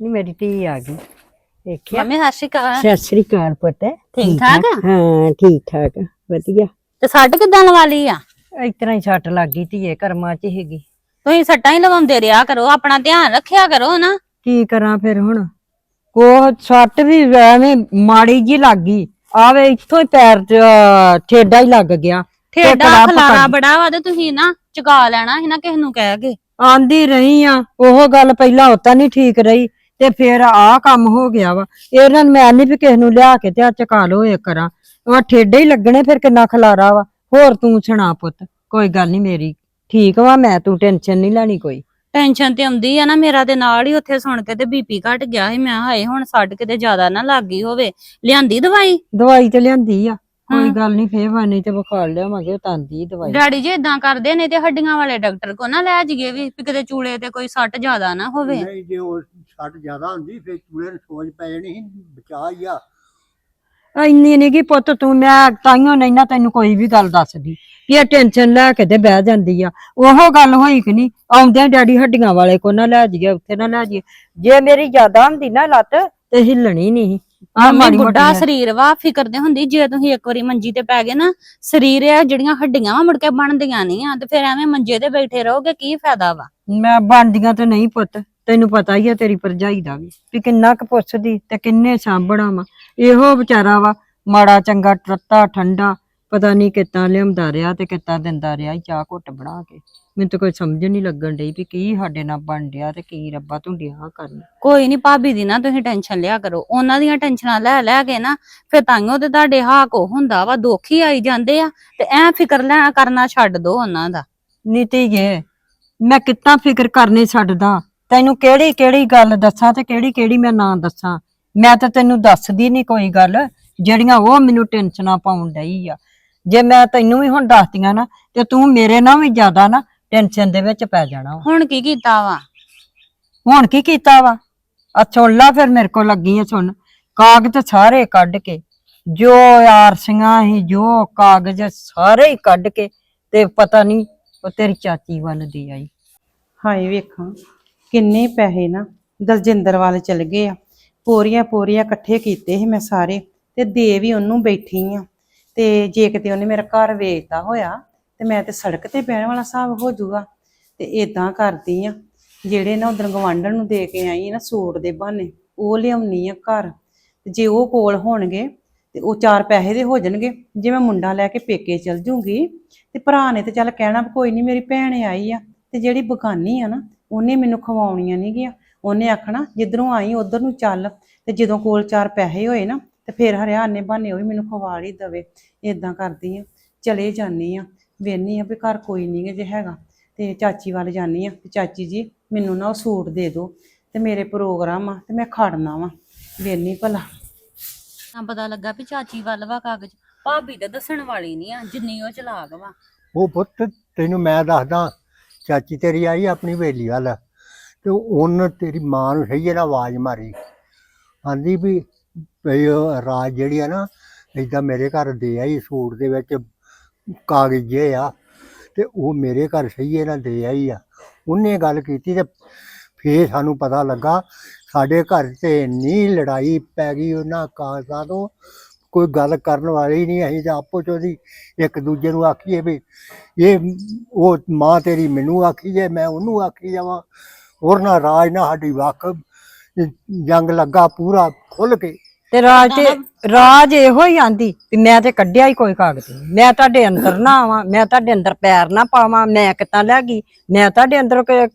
ਨਹੀਂ ਮੇਰੀ ਧੀ ਆ ਗਈ। ਦੇਖਿਆ? ਮੰਮੀ ਸਤਿ ਸ਼੍ਰੀ ਅਕਾਲ। ਸਤਿ ਸ੍ਰੀ ਅਕਾਲ ਪੁੱਤ। ਠੀਕ ਠਾਕ ਆ? ਹਾਂ ਠੀਕ ਠਾਕ। ਵਧੀਆ। ਤੇ ਸੱਟ ਕਿੱਦਾਂ ਲਵਾ ਲਈ ਆ? ਇਸ ਤਰ੍ਹਾਂ ਹੀ ਛੱਟ ਲੱਗ ਗਈ ਧੀਏ ਕਰਮਾਂ 'ਚ ਹੈਗੀ। ਤੁਸੀਂ ਸੱਟਾਂ ਹੀ ਲਵਾਉਂਦੇ ਰਿਹਾ ਕਰੋ ਆਪਣਾ ਧਿਆਨ ਰੱਖਿਆ ਕਰੋ ਨਾ ਕੀ ਕਰਾਂ ਫਿਰ ਹੁਣ? ਕੋ ਛੱਟ ਵੀ ਐਵੇਂ ਮਾੜੀ ਜੀ ਲੱਗ ਗਈ। ਆਵੇ ਇੱਥੋਂ ਹੀ ਪੈਰ 'ਚ ਅਹ, ਠੇਡਾ ਹੀ ਲੱਗ ਗਿਆ। ਠੇਡਾ ਕੜਾਹ ਖਲਾਰਾ ਬੜਾ ਵਾ ਤੇ ਤੁਸੀਂ ਨਾ ਚੁਕਾ ਲੈਣਾ ਸੀ ਨਾ ਕਿਸ ਨੂੰ ਕਹਿ ਕੇ। ਆਂਦੀ ਰਹੀ ਆ। ਉਹ ਗੱਲ ਪਹਿਲਾਂ ਉਤਾਂ ਨਹੀਂ ਠੀਕ ਰਹੀ। ਤੇ ਫਿਰ ਆਹ ਕੰਮ ਹੋ ਗਿਆ ਵਾ। ਇਹਨਾਂ ਨੂੰ ਮੈਂ ਨਹੀਂ ਵੀ ਕਿਸੇ ਨੂੰ ਲਿਆ ਕੇ ਤੇ ਚਕਾ ਲੋ ਇਹ ਕਰਾਂ। ਉਹ ਠੇਡੇ ਹੀ ਲੱਗਣੇ ਫਿਰ ਕਿੰਨਾ ਖਲਾਰਾ ਵਾ। ਹੋਰ ਤੂੰ ਸੁਣਾ ਪੁੱਤ ਕੋਈ ਗੱਲ ਨਹੀਂ ਮੇਰੀ। ਠੀਕ ਵਾ ਮੈਂ ਤੂੰ ਟੈਨਸ਼ਨ ਨਹੀਂ ਲੈਣੀ ਕੋਈ। ਟੈਨਸ਼ਨ ਤੇ ਆਉਂਦੀ ਆ ਨਾ ਮੇਰਾ ਤੇ ਨਾਲ ਹੀ ਉੱਥੇ ਸੁਣ ਕੇ ਤੇ ਬੀਪੀ ਘਟ ਗਿਆ ਸੀ। ਮੈਂ ਹਾਏ ਹੁਣ ਸੱਟ ਕਿਤੇ ਜ਼ਿਆਦਾ ਨਾ ਲੱਗ ਗਈ ਹੋਵੇ। ਲਿਆਂਦੀ ਦਵਾਈ? ਦਵਾਈ ਤੇ ਲਿਆਂਦੀ ਆ। ਕੋਈ ਹਾਂ। ਗੱਲ ਨਹੀਂ ਫੇਰ ਵਾਨੀ ਤੇ ਬੁਖਾਰ ਲਿਆਵਾਂਗੇ ਤਾਂਦੀ ਦਵਾਈ। ਡੈਡੀ ਜੀ ਇਦਾਂ ਕਰਦੇ ਨੇ ਤੇ ਹੱਡੀਆਂ ਵਾਲੇ ਡਾਕਟਰ ਕੋ ਨਾ ਲੈ ਜੀਏ ਵੀ ਵੀ ਕਿਤੇ ਚੂਲੇ ਤੇ ਕੋਈ ਸੱਟ ਜ਼ਿਆਦਾ ਨਾ ਹੋਵੇ। ਨਹੀਂ ਜੇ ਉਹ ਸੱਟ ਜ਼ਿਆਦਾ ਹੁੰਦੀ ਫਿਰ ਚੂਲੇ ਨੂੰ ਸੋਜ ਪੈ ਜਾਣੀ ਸੀ ਬਚਾ ਹੀ ਆ। ਇੰਨੀ ਨੀ ਗੀ ਪੁੱਤ ਤੂੰ ਮੈਂ ਤਾਈਓ ਨਹੀਂ ਨਾ ਤੈਨੂੰ ਕੋਈ ਵੀ ਗੱਲ ਦੱਸਦੀ ਕਿ ਇਹ ਟੈਨਸ਼ਨ ਲੈ ਕੇ ਤੇ ਬਹਿ ਜਾਂਦੀ ਆ। ਉਹ ਗੱਲ ਹੋਈ ਕਿ ਨਹੀਂ ਆਉਂਦਿਆਂ ਡੈਡੀ ਹੱਡੀਆਂ ਵਾਲੇ ਕੋ ਨਾ ਲੈ ਜਾਈਏ ਉੱਥੇ ਨਾ ਲੈ ਜਾਈਏ। ਜੇ ਮੇਰੀ ਜ਼ਿਆਦਾ ਹੁੰਦੀ ਨਾ ਲੱਤ ਤੇ ਹਿੱਲਣੀ ਨਹੀਂ ਆ ਮੰਮੀ ਮਾੜੀ ਬੁੱਢਾ ਮੋਟੀ ਸਰੀਰ ਵਾ ਫਿਕਰ ਤੇ ਹੁੰਦੀ ਜੇ ਤੁਸੀਂ ਇੱਕ ਵਾਰੀ ਮੰਜੀ ਤੇ ਪੈ ਗਏ ਨਾ ਸਰੀਰ ਆ ਜਿਹੜੀਆਂ ਹੱਡੀਆਂ ਵਾ ਮੁੜ ਕੇ ਬਣਦੀਆਂ ਨਹੀਂ ਆ ਤੇ ਫਿਰ ਐਵੇਂ ਮੰਜੇ ਤੇ ਬੈਠੇ ਰਹੋਗੇ ਕੀ ਫਾਇਦਾ ਵਾ? ਮੈਂ ਬਣਦੀਆਂ ਤੇ ਨਹੀਂ ਪੁੱਤ ਤੈਨੂੰ ਪਤਾ ਹੀ ਆ ਤੇਰੀ ਭਰਜਾਈ ਦਾ ਵੀ ਵੀ ਕਿੰਨਾ ਕੁ ਪੁੱਛਦੀ ਤੇ ਕਿੰਨੇ ਸਾਂਭਣਾ ਵਾ ਇਹੋ ਵਿਚਾਰਾ ਵਾ ਮਾੜਾ ਚੰਗਾ ਟਰੱਤਾ ਠੰਡਾ ਪਤਾ ਨਹੀਂ ਕਿੱਦਾਂ ਲਿਆਉਂਦਾ ਰਿਹਾ ਤੇ ਕਿੱਦਾਂ ਦਿੰਦਾ ਰਿਹਾ ਈ ਚਾਹ ਘੁੱਟ ਬਣਾ ਕੇ। ਮੈਨੂੰ ਤਾਂ ਕੋਈ ਸਮਝ ਨਹੀਂ ਲੱਗਣ ਡਈ ਵੀ ਕੀ ਸਾਡੇ ਨਾਲ ਬਣ ਡਿਆ ਤੇ ਕੀ ਰੱਬਾ ਤੂੰ ਡਿਆ ਕਰਨ। ਕੋਈ ਨਹੀਂ ਭਾਬੀ ਦੀ ਨਾ ਤੁਸੀਂ ਟੈਨਸ਼ਨ ਲਿਆ ਕਰੋ। ਉਹਨਾਂ ਦੀਆਂ ਟੈਨਸ਼ਨਾਂ ਲੈ ਲੈ ਕੇ ਨਾ ਫਿਰ ਤਾਈਓ ਤੇ ਤੁਹਾਡੇ ਹਾਕ ਉਹ ਹੁੰਦਾ ਵਾ ਦੁੱਖ ਹੀ ਆਈ ਜਾਂਦੇ ਆ ਤੇ ਐ ਫਿਕਰ ਲੈਣਾ ਕਰਨਾ ਛੱਡ ਦੋ ਉਹਨਾਂ ਦਾ। ਨੀਤੀਏ ਮੈਂ ਕਿੱਦਾਂ ਫਿਕਰ ਕਰਨੀ ਛੱਡਦਾ? ਤੈਨੂੰ ਕਿਹੜੀ ਕਿਹੜੀ ਗੱਲ ਦੱਸਾਂ ਤੇ ਕਿਹੜੀ ਕਿਹੜੀ ਮੈਂ ਨਾ ਦੱਸਾਂ? ਮੈਂ ਤਾਂ ਤੈਨੂੰ ਦੱਸਦੀ ਨਹੀਂ ਕੋਈ ਗੱਲ ਜਿਹੜੀਆਂ ਉਹ ਮੈਨੂੰ ਟੈਨਸ਼ਨਾਂ ਪਾਉਣ ਡਈ ਆ। ਜੇ ਮੈਂ ਤੈਨੂੰ ਵੀ ਹੁਣ ਦੱਸਦੀਆਂ ਨਾ ਤੇ ਤੂੰ ਮੇਰੇ ਨਾਲ ਵੀ ਜ਼ਿਆਦਾ ਨਾ ਟੈਨਸ਼ਨ ਦੇ ਵਿੱਚ ਪੈ ਜਾਣਾ ਵਾ। ਹੁਣ ਕੀ ਕੀਤਾ ਵਾ? ਹੁਣ ਕੀ ਕੀਤਾ ਵਾ? ਆ ਸੁਣ ਲਾ ਫਿਰ ਮੇਰੇ ਕੋਲ ਲੱਗੀ ਆ ਸੁਣ। ਕਾਗਜ਼ ਸਾਰੇ ਕੱਢ ਕੇ ਜੋ ਆਰਸੀਆਂ ਸੀ ਜੋ ਕਾਗਜ਼ ਸਾਰੇ ਹੀ ਕੱਢ ਕੇ ਤੇ ਪਤਾ ਨਹੀਂ ਉਹ ਤੇਰੀ ਚਾਚੀ ਵੱਲ ਦੀ ਆਈ। ਹਾਏ ਵੇਖਾਂ ਕਿੰਨੇ ਪੈਸੇ ਨਾ ਦਲਜਿੰਦਰ ਵੱਲ ਚਲ ਗਏ ਆ। ਪੋਰੀਆਂ ਪੋਰੀਆਂ ਇਕੱਠੇ ਕੀਤੇ ਸੀ ਮੈਂ ਸਾਰੇ ਤੇ ਦੇ ਵੀ ਉਹਨੂੰ ਬੈਠੀ ਆ। ਤੇ ਜੇ ਕਿਤੇ ਉਹਨੇ ਮੇਰਾ ਘਰ ਵੇਚਦਾ ਹੋਇਆ, ਤੇ ਮੈਂ ਤੇ ਸੜਕ ਤੇ ਬਹਿਣ ਵਾਲਾ ਹਿਸਾਬ ਹੋ ਜਾਊਗਾ। ਤੇ ਇਦਾਂ ਕਰਦੀ ਆ, ਜਿਹੜੇ ਨਾ ਉਧਰ ਗਵਾਂਢਣ ਨੂੰ ਦੇ ਕੇ ਆਈ ਨਾ ਸੂਟ ਦੇ ਬਹਾਨੇ, ਉਹ ਲਿਆਉਣੀ ਆ ਘਰ। ਤੇ ਜੇ ਉਹ ਕੋਲ ਹੋਣਗੇ, ਤੇ ਉਹ ਚਾਰ ਪੈਸੇ ਦੇ ਹੋ ਜਾਣਗੇ। ਜੇ ਮੈਂ ਮੁੰਡਾ ਲੈ ਕੇ ਪੇਕੇ ਚਲ ਜੂੰਗੀ, ਤੇ ਭਰਾ ਨੇ ਤੇ ਚੱਲ ਕਹਿਣਾ ਕੋਈ ਨਹੀਂ, ਮੇਰੀ ਭੈਣ ਆਈ ਆ। ਤੇ ਜਿਹੜੀ ਬਗਾਨੀ ਆ ਨਾ, ਉਹਨੇ ਮੈਨੂੰ ਖਵਾਉਣੀਆਂ ਨਹੀਂ ਗਿਆ। ਉਹਨੇ ਆਖਣਾ, ਜਿੱਧਰੋਂ ਆਈ, ਉਧਰ ਨੂੰ ਚੱਲ। ਤੇ ਜਦੋਂ ਕੋਲ ਚਾਰ ਪੈਸੇ ਹੋਏ ਨਾ ਤੇ ਫਿਰ ਹਰਿਆਣੇ ਬਹਾਨੇ ਉਹ ਵੀ ਮੈਨੂੰ ਖਵਾ ਹੀ ਦਵੇ ਇਦਾਂ ਕਰਦੀ ਆ ਚਲੇ ਜਾਨੀ ਆ ਵੇਨੀ ਆ ਵੀ ਘਰ ਕੋਈ ਨਹੀਂ ਜੇ ਹੈਗਾ ਤੇ ਚਾਚੀ ਵੱਲ ਜਾਨੀ ਆ ਤੇ ਚਾਚੀ ਜੀ ਮੈਨੂੰ ਨਾ ਉਹ ਸੂਟ ਦੇ ਦਿਓ ਤੇ ਮੇਰੇ ਪ੍ਰੋਗਰਾਮ ਆ ਤੇ ਮੈਂ ਖੜਨਾ ਵਾ ਵੇਨੀ ਭਲਾ। ਨਾ ਪਤਾ ਲੱਗਾ ਵੀ ਚਾਚੀ ਵੱਲ ਵਾ ਕਾਗਜ਼ ਭਾਬੀ ਤਾਂ ਦੱਸਣ ਵਾਲੀ ਨਹੀਂ ਆ ਜਿੰਨੀ ਉਹ ਚਲਾਕ ਵਾ। ਉਹ ਪੁੱਤ ਤੈਨੂੰ ਮੈਂ ਦੱਸਦਾ ਚਾਚੀ ਤੇਰੀ ਆਈ ਆਪਣੀ ਵੇਲੀ ਵੱਲ ਤੇ ਉਹਨ ਤੇਰੀ ਮਾਂ ਨੂੰ ਸਹੀ ਹੈ ਨਾ ਆਵਾਜ਼ ਮਾਰੀ ਆਂਦੀ ਵੀ ਵੀ ਉਹ ਰਾਜ ਜਿਹੜੀ ਆ ਨਾ, ਏਦਾਂ ਮੇਰੇ ਘਰ ਦੇ ਆਈ ਸੂਟ ਦੇ ਵਿੱਚ ਕਾਗਜ਼ ਜੇ ਆ, ਤੇ ਉਹ ਮੇਰੇ ਘਰ ਸਹੀ ਹੈ ਨਾ ਦੇ ਆਈ ਆ। ਉਹਨੇ ਗੱਲ ਕੀਤੀ ਤੇ ਫੇਰ ਸਾਨੂੰ ਪਤਾ ਲੱਗਾ, ਸਾਡੇ ਘਰ ਤੇ ਇੰਨੀ ਲੜਾਈ ਪੈ ਗਈ ਉਹਨਾਂ ਕਾਗਜ਼ਾਂ ਤੋਂ, ਕੋਈ ਗੱਲ ਕਰਨ ਵਾਲੀ ਨਹੀਂ ਅਸੀਂ ਤਾਂ ਆਪੋ ਚ ਉਹਦੀ ਇੱਕ ਦੂਜੇ ਨੂੰ ਆਖੀਏ ਵੀ ਇਹ ਉਹ ਮਾਂ ਤੇਰੀ ਮੈਨੂੰ ਆਖੀ ਜੇ, ਮੈਂ ਉਹਨੂੰ ਆਖੀ ਜਾਵਾਂ। ਹੋਰ ਨਾ ਰਾਜ ਨਾ ਸਾਡੀ ਵੱਖ, ਜੰਗ ਲੱਗਾ ਪੂਰਾ ਖੁੱਲ ਕੇ। ਤੇ ਰਾਜ ਤੇ ਰਾਜ ਇਹੋ ਹੀ ਆਂਦੀ ਵੀ ਮੈਂ ਤੇ ਕੱਢਿਆ ਹੀ ਕੋਈ ਕਾਗਜ਼ ਨਹੀਂ। ਮੈਂ ਤੁਹਾਡੇ ਅੰਦਰ ਨਾ ਆਵਾਂ ਮੈਂ ਤੁਹਾਡੇ ਅੰਦਰ ਪੈਰ ਨਾ ਪਾਵਾਂ ਮੈਂ ਕਿੱਦਾਂ ਲੈ ਗਈ ਮੈਂ ਤੁਹਾਡੇ ਅੰਦਰ ਕ-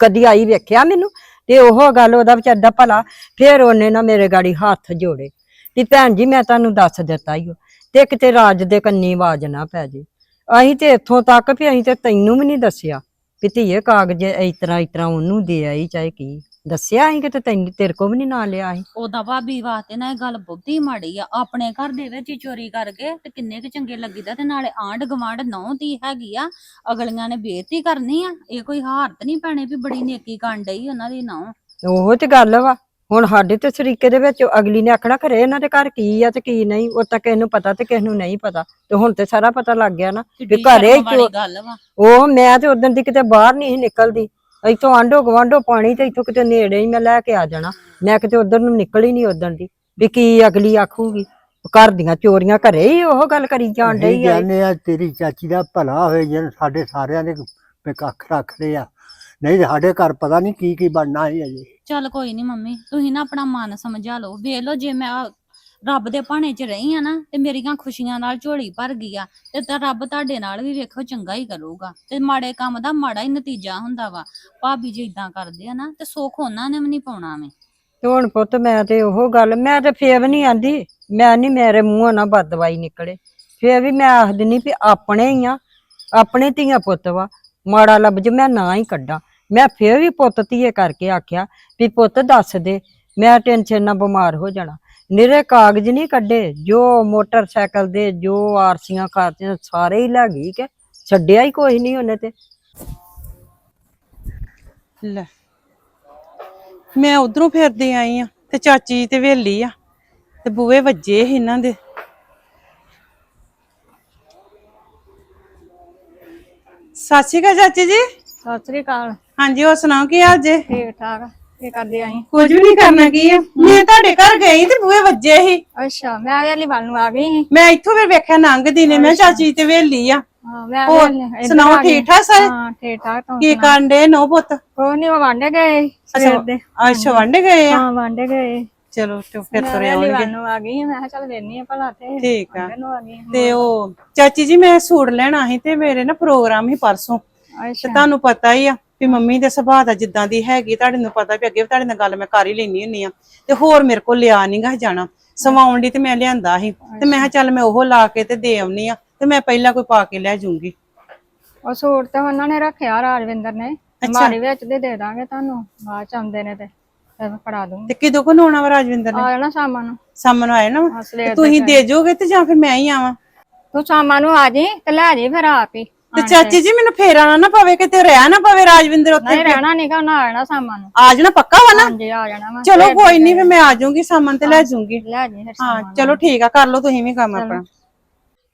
ਕਦੀ ਆਈ ਵੇਖਿਆ ਮੈਨੂੰ? ਤੇ ਉਹ ਗੱਲ ਉਹਦਾ ਵਿਚਾਰ ਦਾ ਭਲਾ ਫਿਰ ਉਹਨੇ ਨਾ ਮੇਰੇ ਗਾੜੀ ਹੱਥ ਜੋੜੇ ਵੀ ਭੈਣ ਜੀ ਮੈਂ ਤੁਹਾਨੂੰ ਦੱਸ ਦਿੱਤਾ ਹੀ ਤੇ ਕਿਤੇ ਰਾਜ ਦੇ ਕੰਨੀ ਆਵਾਜ਼ ਨਾ ਪੈ ਜੇ। ਅਸੀਂ ਤੇ ਇੱਥੋਂ ਤੱਕ ਵੀ ਅਸੀਂ ਤੇ ਤੈਨੂੰ ਵੀ ਨਹੀਂ ਦੱਸਿਆ ਕਿ ਧੀਏ ਕਾਗਜ਼ ਇਸ ਤਰ੍ਹਾਂ ਇਸ ਤਰ੍ਹਾਂ ਉਹਨੂੰ ਦੇ ਆਈ ਚਾਹੇ ਕੀ। ਦੱਸਿਆ ਅਸੀਂ ਕਿਤੇ ਤੈਨੂੰ ਤੇਰੇ ਕੋ ਵੀ ਨਹੀਂ ਨਾਂ ਲਿਆ ਅਸੀਂ ਉਹਦਾ ਭਾਬੀ ਵਾਸਤੇ ਨਾ ਇਹ ਗੱਲ ਬਹੁਤੀ ਮਾੜੀ ਆ। ਆਪਣੇ ਘਰ ਦੇ ਵਿੱਚ ਹੀ ਚੋਰੀ ਕਰਕੇ ਤੇ ਕਿੰਨੇ ਕੁ ਚੰਗੇ ਲੱਗੀਦਾ ਤੇ ਨਾਲੇ ਆਂਢ ਗਵਾਂਢ ਨੌ ਦੀ ਹੈਗੀ ਆ ਅਗਲੀਆਂ ਨੇ ਬੇਇੱਜ਼ਤੀ ਕਰਨੀ ਆ। ਇਹ ਕੋਈ ਹਾਰਤ ਨਹੀਂ ਪੈਣੇ ਵੀ ਬੜੀ ਨੇਕੀ ਕਰਨ ਡਈ ਉਹਨਾਂ ਦੀ ਨੌ। ਉਹ ਤੇ ਗੱਲ ਵਾ। ਹੁਣ ਸਾਡੇ ਤੇ ਸਰੀਕੇ ਦੇ ਵਿੱਚ ਅਗਲੀ ਨੇ ਆਖਣਾ ਖਰੇ ਇਹਨਾਂ ਦੇ ਘਰ ਕੀ ਆ ਤੇ ਕੀ ਨਹੀਂ ਉਹ ਤਾਂ ਕਿਸੇ ਨੂੰ ਪਤਾ ਤੇ ਕਿਸੇ ਨੂੰ ਨਹੀਂ ਪਤਾ। ਤੇ ਹੁਣ ਤੇ ਸਾਰਾ ਪਤਾ ਲੱਗ ਗਿਆ ਨਾ ਵੀ ਘਰੇ ਵਾਲੀ ਚੋ- ਗੱਲ ਵਾ। ਉਹ ਮੈਂ ਤੇ ਉਦੋਂ ਦੀ ਕਿਤੇ ਬਾਹਰ ਨਹੀਂ ਸੀ ਨਿਕਲਦੀ। ਇੱਥੋਂ ਆਂਡੋ ਗਵਾਂਡੋ ਪਾਣੀ ਤੇ ਇੱਥੋਂ ਕਿਤੇ ਨੇੜੇ ਹੀ ਮੈਂ ਲੈ ਕੇ ਆ ਜਾਣਾ। ਮੈਂ ਕਿਤੇ ਉਧਰ ਨੂੰ ਨਿਕਲ ਹੀ ਨਹੀਂ ਉਦੋਂ ਦੀ ਵੀ ਕੀ ਅਗਲੀ ਆਖੂਗੀ। ਘਰ ਦੀਆਂ ਚੋਰੀਆਂ ਘਰੇ ਹੀ ਉਹ ਗੱਲ ਕਰੀ ਜਾਣ ਡਈ ਆ। ਕਹਿੰਦੇ ਆ ਤੇਰੀ ਚਾਚੀ ਦਾ ਭਲਾ ਹੋਏ ਜਨ ਸਾਡੇ ਸਾਰਿਆਂ ਦੇ ਵੀ ਕੱਖ ਰੱਖਦੇ ਆ। ਨਹੀਂ ਤੇ ਸਾਡੇ ਘਰ ਪਤਾ ਨਹੀਂ ਕੀ ਕੀ ਬਣਨਾ ਹੈ ਅਜੇ। ਚੱਲ ਕੋਈ ਨਹੀਂ ਮੰਮੀ ਤੁਸੀਂ ਨਾ ਆਪਣਾ ਮਨ ਸਮਝਾ ਲਓ। ਵੇਖ ਲਓ ਜੇ ਮੈਂ ਆਹ ਰੱਬ ਦੇ ਭਾਣੇ 'ਚ ਰਹੀ ਆ ਨਾ, ਤੇ ਮੇਰੀਆਂ ਖੁਸ਼ੀਆਂ ਨਾਲ ਝੋਲੀ ਭਰ ਗਈ ਆ, ਤੇ ਤਾਂ ਰੱਬ ਤੁਹਾਡੇ ਨਾਲ ਵੀ ਵੇਖੋ ਚੰਗਾ ਹੀ ਕਰੂਗਾ। ਤੇ ਮਾੜੇ ਕੰਮ ਦਾ ਮਾੜਾ ਹੀ ਨਤੀਜਾ ਹੁੰਦਾ ਵਾ। ਭਾਬੀ ਜੀ ਇਦਾਂ ਕਰਦੇ ਆ ਨਾ, ਤੇ ਸੁੱਖ ਉਹਨਾਂ ਨੇ ਵੀ ਨਹੀਂ ਪਾਉਣਾ ਵੇ। ਤੇ ਹੁਣ ਪੁੱਤ ਮੈਂ ਤੇ ਉਹ ਗੱਲ, ਮੈਂ ਤੇ ਫੇਰ ਵੀ ਨਹੀਂ ਆਂਦੀ, ਮੈਂ ਨਹੀਂ ਮੇਰੇ ਮੂੰਹੋਂ ਨਾ ਬਦਵਾਈ ਨਿਕਲੇ। ਫੇਰ ਵੀ ਮੈਂ ਆਖ ਦਿੰਨੀ ਵੀ ਆਪਣੇ ਹੀ ਆ, ਆਪਣੇ ਧੀਆਂ ਪੁੱਤ ਵਾ। ਮਾੜਾ ਲੱਭ ਮੈਂ ਨਾ ਹੀ ਕੱਢਾਂ। ਮੈਂ ਫੇਰ ਵੀ ਪੁੱਤ ਧੀਏ ਕਰਕੇ ਆਖਿਆ ਵੀ ਪੁੱਤ ਦੱਸ ਦੇ, ਮੈਂ ਟੈਨਸ਼ਨ ਨਾਲ ਬਿਮਾਰ ਹੋ ਜਾਣਾ। ਨਿਰੇ ਕਾਗਜ਼ ਨਹੀਂ ਕੱਢੇ ਜੋ ਮੋਟਰਸਾਈਕਲ ਦੇ ਜੋ ਆਰਸੀਆਂ ਖਾਤੀਆਂ ਸਾਰੇ ਹੀ ਲੈ ਗਈ ਕਿ ਛੱਡਿਆ ਹੀ ਕੋਈ ਨਹੀਂ ਉਹਨੇ ਤੇ। ਲੈ ਮੈਂ ਉਧਰੋਂ ਫਿਰਦੇ ਆਈ ਆ ਤੇ ਚਾਚੀ ਤੇ ਵੇਲੀ ਆ ਤੇ ਬੂਏ ਵੱਜੇ ਸੀ ਇਹਨਾਂ ਦੇ। ਸਤਿ ਸ਼੍ਰੀ ਅਕਾਲ ਚਾਚੀ ਜੀ। ਸਤਿ ਸ੍ਰੀ ਅਕਾਲ। ਹਾਂਜੀ ਹੋਰ ਸੁਣਾਓ ਕੀ ਹਾਲ ਜੇ? ਠੀਕ ਠਾਕ ਕੀ ਕਰਦੇ ਆਈ? ਕੁਝ ਵੀ ਨਹੀਂ ਕਰਨਾ ਕੀ ਆ? ਮੈਂ ਤੁਹਾਡੇ ਘਰ ਗਈ ਤੇ ਵੱਜੇ ਸੀ। ਅੱਛਾ ਮੈਂ ਵੇਲੀ ਵੱਲ ਨੂੰ ਆ ਗਈ ਸੀ। ਮੈਂ ਇੱਥੋਂ ਫਿਰ ਵੇਖਿਆ ਲੰਘਦੀ ਨੇ। ਮੈਂ ਚਾਚੀ ਤੇ ਵੇਲੀ ਆ। ਹਾਂ ਮੈਂ ਹੋਰ ਵੇਲੀ- ਇੱਧਰ ਸੁਣਾਓ ਆ ਗਈ। ਠੀਕ ਠਾਕ ਸਾਰੇ? ਹਾਂ ਠੀਕ ਠਾਕ ਤੂੰ ਕੀ ਕਰਨ ਦੇ ਨੋ ਪੁੱਤ? ਕੋਈ ਨਹੀਂ ਉਹ ਵਾਂਡੇ ਗਏ ਸਵੇਰ ਦੇ। ਅੱਛਾ ਵੰਡੇ ਗਏ ਆ? ਹਾਂ ਵਾਂਡੇ ਗਏ ਚਲੋ ਤੇ ਫਿਰ ਮੈਂ ਤੁਰੇ ਵੇਲੀ ਆਉਣਗੇ। ਵੱਲ ਨੂੰ ਆ ਗਈ। ਮੈਂ ਕਿਹਾ ਚੱਲ ਵੇਨੀ ਆ ਭਲਾ ਤੇ। ਠੀਕ ਆ। ਗਈ। ਤੇ ਉਹ ਚਾਚੀ ਜੀ ਮੈਂ ਸੂਟ ਲੈਣਾ ਸੀ ਤੇ ਮੇਰੇ ਨਾ ਪ੍ਰੋਗਰਾਮ ਸੀ ਪਰਸੋਂ। ਤੇ ਅੱਛਾ। ਤੁਹਾਨੂੰ ਪਤਾ ਹੀ ਆ ਵੀ ਮੰਮੀ ਦੇ ਸੁਭਾਅ ਦਾ ਜਿੱਦਾਂ ਦੀ ਹੈਗੀ ਤੁਹਾਡੇ ਨੂੰ ਪਤਾ ਵੀ ਅੱਗੇ ਵੀ ਤੁਹਾਡੇ ਨਾਲ ਗੱਲ ਮੈਂ ਕਰ ਹੀ ਲੈਣੀ ਹੁੰਨੀ ਆ। ਤੇ ਹੋਰ ਮੇਰੇ ਕੋਲ ਲਿਆ ਨੀ ਗਾ ਜਾਣਾ। ਸਵਾਉਣ ਦੀ ਤੇ ਮੈਂ ਲਿਆਂਦਾ ਸੀ। ਤੇ ਮੈਂ ਕਿਹਾ ਚੱਲ ਮੈਂ ਉਹ ਲਾ ਕੇ ਤੇ ਦੇ ਆਉਣੀ ਆ ਤੇ ਮੈਂ ਪਹਿਲਾਂ ਕੋਈ ਪਾ ਕੇ ਲੈ ਜਾਊਂਗੀ। ਉਹ ਸੂਟ ਤਾਂ ਉਹਨਾਂ ਨੇ ਰੱਖਿਆ ਰਾਜਵਿੰਦਰ ਨੇ। ਮਾਰੀ ਵਿੱਚ ਦੇ ਦੇ ਦਾਂਗੇ ਤੁਹਾਨੂੰ ਬਾਅਦ ਚ ਆਉਂਦੇ ਨੇ ਤੇ ਫਿਰ ਮੈਂ ਫੜਾ ਦੂੰਗੀ। ਤੇ ਕਿਦੋਂ ਕੋ ਆਉਣਾ ਵਾ ਰਾਜਵਿੰਦਰ ਨੇ? ਆ ਜਾਣਾ ਸ਼ਾਮਾਂ ਨੂੰ। ਆਏ ਨਾ? ਸਵੇਰ ਤੇ ਤੁਸੀਂ ਦੇ ਜਾਓਗੇ ਤੇ ਜਾਂ ਫਿਰ ਮੈਂ ਹੀ ਆਵਾਂ? ਤੂੰ ਸ਼ਾਮਾਂ ਨੂੰ ਆ ਜੀ ਤੇ ਲੈ ਜੀ ਫਿਰ ਆਪ ਹੀ। ਤੇ ਚਾਚੀ ਜੀ ਮੈਨੂੰ ਫੇਰ ਆਣਾ ਨਾ ਪਵੇ ਕਿਤੇ ਰਹਿ ਨਾ ਪਵੇ ਰਾਜਵਿੰਦਰ ਉੱਥੇ ਨਹੀਂ ਰਹਿਣਾ ਨਹੀਂ ਨਾ ਆ ਜਾਣਾ ਸ਼ਾਮਾਂ ਨੂੰ। ਆ ਜਾਣਾ ਪੱਕਾ ਵਾ ਨਾ? ਹਾਂਜੀ ਆ ਜਾਣਾ ਵਾ। ਚਲੋ ਕੋਈ ਨਹੀਂ ਫਿਰ ਮੈਂ ਆ ਜਾਊਂਗੀ ਸਾਮਾਨ ਤੇ ਲੈ ਜਾਊਂਗੀ। ਲੈ ਜੀ ਫਿਰ ਹਾਂ ਚਲੋ ਠੀਕ ਆ ਕਰ ਲਓ ਤੁਸੀਂ ਵੀ ਕੰਮ ਆਪਣਾ।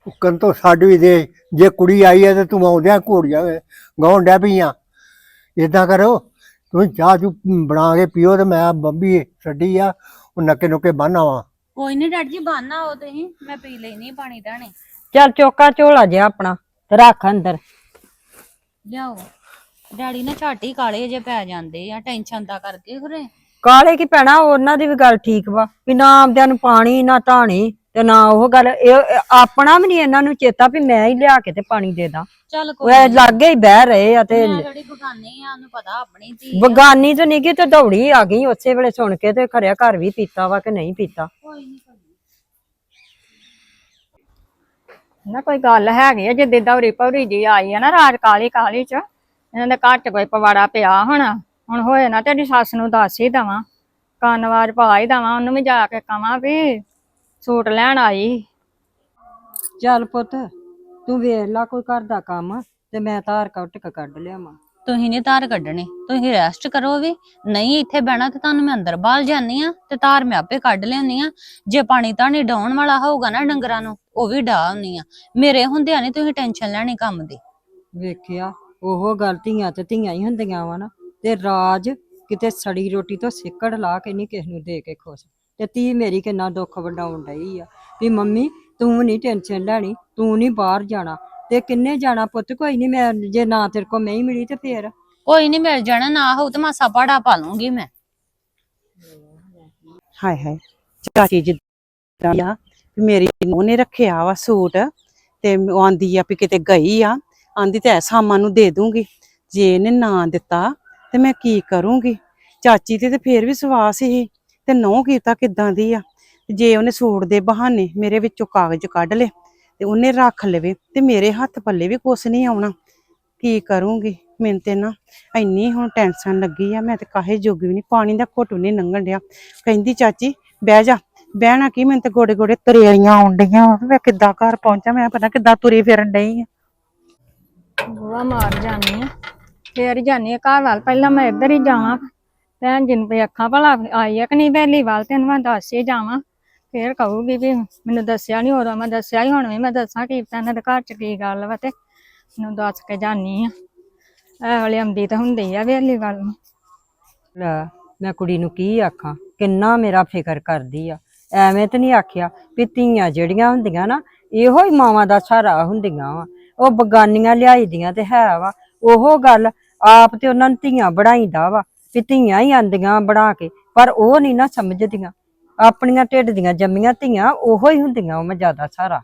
ਉੱਕਣ ਤੋਂ ਛੱਡ ਵੀ ਦੇ ਜੇ ਕੁੜੀ ਆਈ ਹੈ ਤੇ ਤੂੰ ਆਉਂਦਿਆਂ ਘੋੜੀਆਂ ਗਾਉਣ ਡੈ ਪਈਆਂ ਇਦਾਂ ਕਰੋ ਤੂੰ ਚਾਹ ਚੂ ਬਣਾ ਕੇ ਪੀਓ ਤੇ ਮੈਂ ਬੰਬੀ ਛੱਡੀ ਆ ਉਹ ਨੱਕੇ ਨੁੱਕੇ ਬੰਨ ਆਵਾਂ। ਕੋਈ ਨਹੀਂ ਡੈਡ ਜੀ ਬਾਨਾ ਆਓ ਤੁਸੀਂ ਮੈਂ ਪੀ ਲੈਣੀ ਪਾਣੀ ਧਾਣੇ। ਚੱਲ ਚੋਕਾ ਝੋਲਾ ਜਿਹਾ ਆਪਣਾ। ਰੱਖ ਅੰਦਰ। ਲਿਆਓ। ਡੈਡੀ ਨਾ ਝਾਟੀ ਕਾਲੇ ਜੇ ਪੈ ਜਾਂਦੇ ਆ ਟੈਨਸ਼ਨ ਦਾ ਕਰਕੇ ਖਰੇ ਕਾਲੇ ਕੀ ਪੈਣਾ ਉਹਨਾਂ ਦੀ ਵੀ ਗੱਲ ਠੀਕ ਵਾ ਵੀ ਨਾ ਆਮਦਿਆਂ ਨੂੰ ਪਾਣੀ ਨਾ ਧਾਣੀ ਤੇ ਨਾ ਉਹ ਗੱਲ ਇਹ ਆਪਣਾ ਵੀ ਨਹੀਂ ਇਹਨਾਂ ਨੂੰ ਚੇਤਾ ਵੀ ਮੈਂ ਹੀ ਲਿਆ ਕੇ ਤੇ ਪਾਣੀ ਦੇ ਦਾਂ। ਚੱਲ ਉਹ ਕੋਈ ਇਹ ਲਾਗੇ ਹੀ ਬਹਿ ਰਹੇ ਆ ਤੇ ਮੈਂ ਜਿਹੜੀ ਬਗਾਨੀ ਆ ਉਹਨੂੰ ਪਤਾ ਆਪਣੀ ਧੀ ਆ। ਬਗਾਨੀ ਤੋਂ ਨਹੀਂ ਗਈ ਤੇ ਦੌੜੀ ਆ ਗਈ ਉਸੇ ਵੇਲੇ ਸੁਣ ਕੇ ਤੇ ਖਰਿਆ ਘਰ ਵੀ ਪੀਤਾ ਵਾ ਕਿ ਨਹੀਂ ਪੀਤਾ। ਕੋਈ ਨਹੀਂ ਨਾ ਕੋਈ ਗੱਲ ਹੈਗੀ ਆ, ਜਿੱਦੇ ਦੌਰੀ ਭੌਰੀ ਜੀ ਆਈ ਆ ਨਾ ਰਾਤ ਕਾਲੀ ਕਾਲੀ ਚ, ਇਹਨਾਂ ਦੇ ਘਰ ਚ ਕੋਈ ਪਵਾੜਾ ਪਿਆ ਹੋਣਾ, ਹੁਣ ਹੋਏ ਨਾ ਤੇਰੀ ਸੱਸ ਨੂੰ ਦੱਸ ਹੀ ਦਵਾਂ ਕੰਨਵਾਜ ਪਾ ਹੀ ਦਵਾਂ, ਉਹਨੂੰ ਵੀ ਜਾ ਕੇ ਕਵਾਂ ਵੀ ਸੂਟ ਲੈਣ ਆਈ। ਚੱਲ ਪੁੱਤ, ਤੂੰ ਵੇਖ ਲਾ ਕੋਈ ਘਰ ਦਾ ਕੰਮ, ਤੇ ਮੈਂ ਧਾਰ ਕੱਟ ਕੇ ਕੱਢ ਲਿਆਵਾਂ। ਤੁਸੀਂ ਨਹੀਂ ਧਾਰ ਕੱਢਣੀ, ਤੁਸੀਂ ਰੈਸਟ ਕਰੋ ਵੀ। ਨਹੀਂ ਇੱਥੇ ਬਹਿਣਾ ਤੇ ਤੁਹਾਨੂੰ ਮੈਂ ਅੰਦਰ ਬਾਲ ਜਾਨੀ ਆ ਤੇ ਤਾਰ ਮੈਂ ਆਪੇ ਕੱਢ ਲਿਆਉਂਦੀ ਆ ਜੇ ਪਾਣੀ ਤਾਂ ਡਾਉਣ ਵਾਲਾ ਹੋਊਗਾ ਨਾ ਡੰਗਰਾਂ ਨੂੰ, ਉਹ ਵੀ ਡਾ ਆ ਮੇਰੇ ਹੁੰਦਿਆਂ ਨਹੀਂ ਤੁਸੀਂ ਟੈਨਸ਼ਨ ਲੈਣੀ ਕੰਮ ਦੀ। ਵੇਖਿਆ, ਉਹ ਗੱਲ ਧੀਆਂ ਤੇ ਧੀਆਂ ਹੀ ਹੁੰਦੀਆਂ ਵਾ ਨਾ। ਤੇ ਰਾਜ ਕਿਤੇ ਸੜੀ ਰੋਟੀ ਤੋਂ ਸਿੱਕੜ ਲਾ ਕੇ ਨਹੀਂ ਕਿਸ ਨੂੰ ਦੇ ਕੇ ਖੁਸ਼। ਤੇ ਤੀ ਮੇਰੀ ਕਿੰਨਾ ਦੁੱਖ ਵਡਾਉਣ ਡਈ ਆ। ਵੀ ਮੰਮੀ, ਤੂੰ ਨਹੀਂ ਟੈਨਸ਼ਨ ਲੈਣੀ, ਤੂੰ ਨਹੀਂ ਬਾਹਰ ਜਾਣਾ। ਤੇ ਕਿੰਨੇ ਜਾਣਾ ਪੁੱਤ? ਕੋਈ ਨਹੀਂ ਮੈਂ ਜੇ ਨਾ ਤੇਰੇ ਕੋ ਨਹੀਂ ਮਿਲੀ ਤੇ ਫੇਰ। ਕੋਈ ਨਹੀਂ ਮਿਲ ਜਾਣਾ ਨਾ ਹੋਊ ਤੇ ਮਾਸਾ ਪਾੜਾ ਪਾ ਲੂੰਗੀ ਮੈਂ। ਹਾਏ ਹਾਏ ਚਾਚੀ ਜਿੱਦਾਂ ਆ ਵੀ ਮੇਰੀ ਨੂੰਹ ਨੇ ਰੱਖਿਆ ਵਾ ਸੂਟ ਤੇ ਉਹ ਆਂਦੀ ਆ ਵੀ ਕਿਤੇ ਗਈ ਆ ਆਂਦੀ ਤੇ ਸਾਮਾਂ ਨੂੰ ਦੇ ਦੂੰਗੀ। ਜੇ ਇਹਨੇ ਨਾ ਦਿੱਤਾ ਤੇ ਮੈਂ ਕੀ ਕਰੂੰਗੀ? ਚਾਚੀ ਤੇ ਤੇ ਫੇਰ ਵੀ ਸਵਾਸ ਹੀ ਤੇ ਨਹੁੰ ਕੀਤਾ ਕਿਦਾਂ ਦੀ ਆ? ਜੇ ਉਹਨੇ ਸੂਟ ਦੇ ਬਹਾਨੇ ਮੇਰੇ ਵਿੱਚੋਂ ਕਾਗਜ਼ ਕੱਢ ਲਏ ਤੇ ਉਹਨੇ ਰੱਖ ਲਵੇ ਤੇ ਮੇਰੇ ਹੱਥ ਪੱਲੇ ਵੀ ਕੁਛ ਨਹੀਂ ਆਉਣਾ। ਕੀ ਕਰੂੰਗੀ? ਮੈਨੂੰ ਤੇ ਨਾ ਇੰਨੀ ਹੁਣ ਟੈਨਸ਼ਨ ਲੱਗੀ ਆ, ਮੈਂ ਤੇ ਕਾਹੇ ਜੋਗੀ ਵੀ ਨਹੀਂ। ਪਾਣੀ ਦਾ ਘੁੱਟ ਵੀ ਨਹੀਂ ਲੰਘਣ ਡਿਆ। ਕਹਿੰਦੀ, ਚਾਚੀ, ਬਹਿ ਜਾ। ਬਹਿਣਾ ਕੀ? ਮੈਨੂੰ ਤੇ ਗੋੜੇ ਗੋੜੇ ਤਰੇਲੀਆਂ ਆਉਣ ਡਈਆਂ ਮੈਂ ਕਿੱਦਾਂ ਘਰ ਪਹੁੰਚਾਂ? ਮੈਂ ਪਤਾ ਕਿੱਦਾਂ ਤੁਰੀ ਫਿਰਨ ਡਈ ਆ। ਬੂਆ ਮਾਰ ਜਾਨੀ ਆ। ਫੇਰ ਹੀ ਜਾਨੀ ਆ ਘਰ ਵੱਲ। ਪਹਿਲਾਂ ਮੈਂ ਇੱਧਰ ਹੀ ਜਾਵਾਂ। ਭੈਣ ਜੀ ਨੂੰ ਵੀ ਅੱਖਾਂ ਭਲਾ ਆਈ ਆ ਕਿ ਨਹੀਂ? ਵੈਲੀ ਵੱਲ ਤੈਨੂੰ ਮੈਂ ਦੱਸ ਹੀ ਜਾਵਾਂ। ਫੇਰ ਕਹੂਗੀ ਵੀ ਮੈਨੂੰ ਦੱਸਿਆ ਨਹੀਂ ਉਦੋਂ, ਮੈਂ ਦੱਸਿਆ ਹੀ ਹੁਣ ਵੀ, ਮੈਂ ਦੱਸਾਂ ਕੀ ਇਹਨਾਂ ਦੇ ਘਰ ਚ ਕੀ ਗੱਲ ਵਾ ਤੇ ਮੈਨੂੰ ਦੱਸ ਕੇ ਜਾਨੀ ਆ। ਐ ਵਾਲੀ ਆਉਂਦੀ ਤਾਂ ਹੁੰਦੀ ਆ ਵੇਲੀ ਗੱਲ ਨੂੰ। ਲੈ, ਮੈਂ ਕੁੜੀ ਨੂੰ ਕੀ ਆਖਾਂ, ਕਿੰਨਾ ਮੇਰਾ ਫਿਕਰ ਕਰਦੀ ਆ। ਐਵੇਂ ਤੇ ਨਹੀਂ ਆਖਿਆ ਵੀ ਧੀਆਂ ਜਿਹੜੀਆਂ ਹੁੰਦੀਆਂ ਨਾ, ਇਹੋ ਹੀ ਮਾਵਾਂ ਦਾ ਸਹਾਰਾ ਹੁੰਦੀਆਂ ਵਾ। ਉਹ ਬਗਾਨੀਆਂ ਲਿਆਈਦੀਆਂ ਤੇ ਹੈ ਵਾ। ਉਹ ਗੱਲ ਆਪ ਤੇ ਉਹਨਾਂ ਨੂੰ ਧੀਆਂ ਬਣਾਈਦਾ ਵਾ, ਵੀ ਧੀਆਂ ਹੀ ਆਂਦੀਆਂ ਬਣਾ ਕੇ, ਪਰ ਉਹ ਨਹੀਂ ਨਾ ਸਮਝਦੀਆਂ। ਆਪਣੀਆਂ ਢਿੱਡ ਦੀਆਂ ਜੰਮੀਆਂ ਧੀਆਂ ਉਹੋ ਹੀ ਹੁੰਦੀਆਂ ਉਹ ਜ਼ਿਆਦਾ ਸਹਾਰਾ